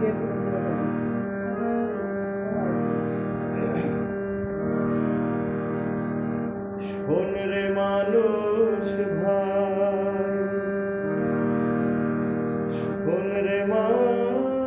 দিয়ে শোন রে মানুষ ভাই। শোন রে মানুষ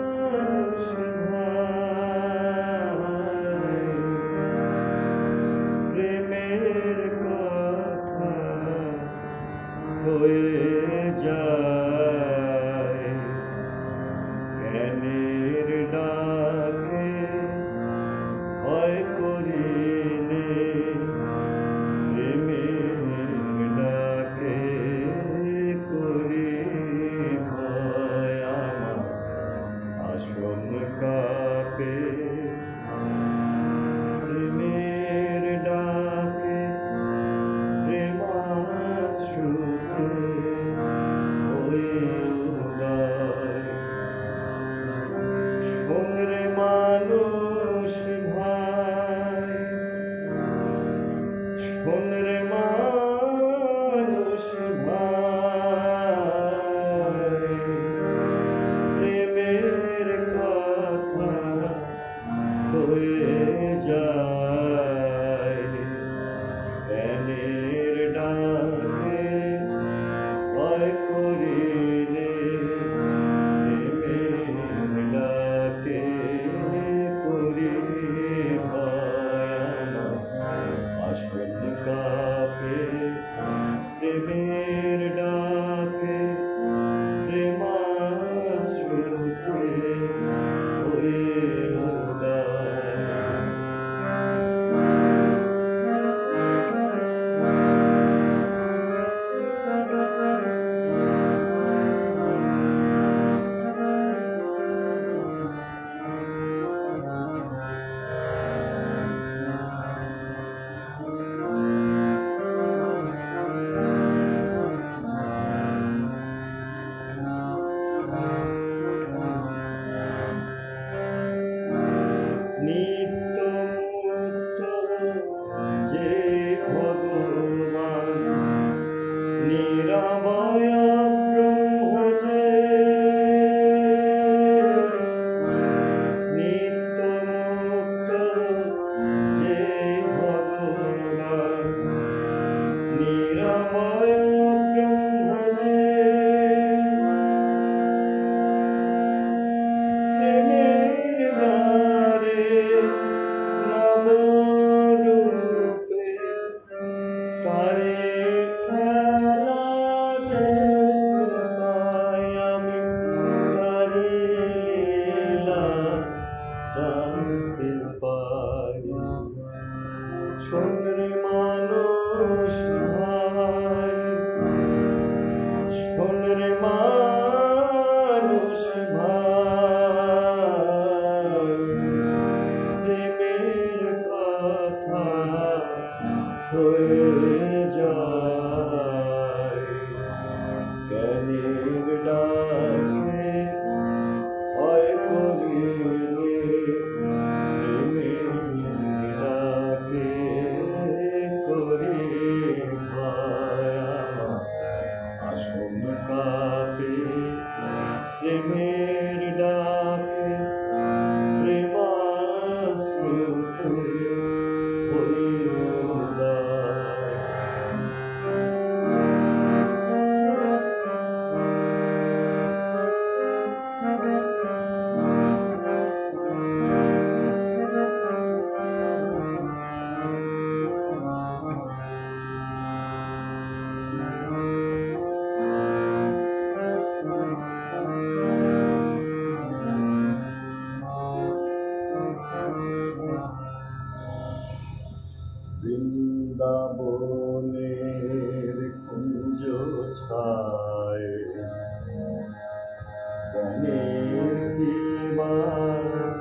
Christmas. ভুল রে মা বৃন্দাবনের কুঞ্জ ছায়।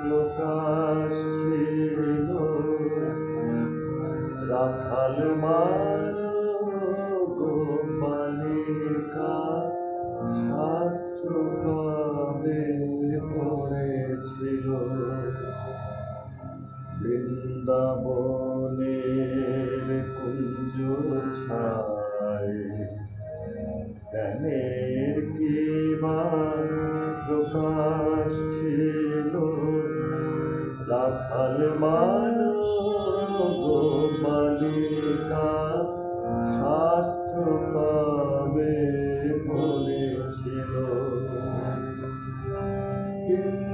প্রকাশ ছিল রাখাল মান গোপালিকা শাস্ত্র কবে পড়েছিল? বৃন্দাবন ছায় জ্ঞানের কি প্রকাশ ছিল। রাখাল মান বালিকা শাস্ত্র কবে বলেছিল। কিন্তু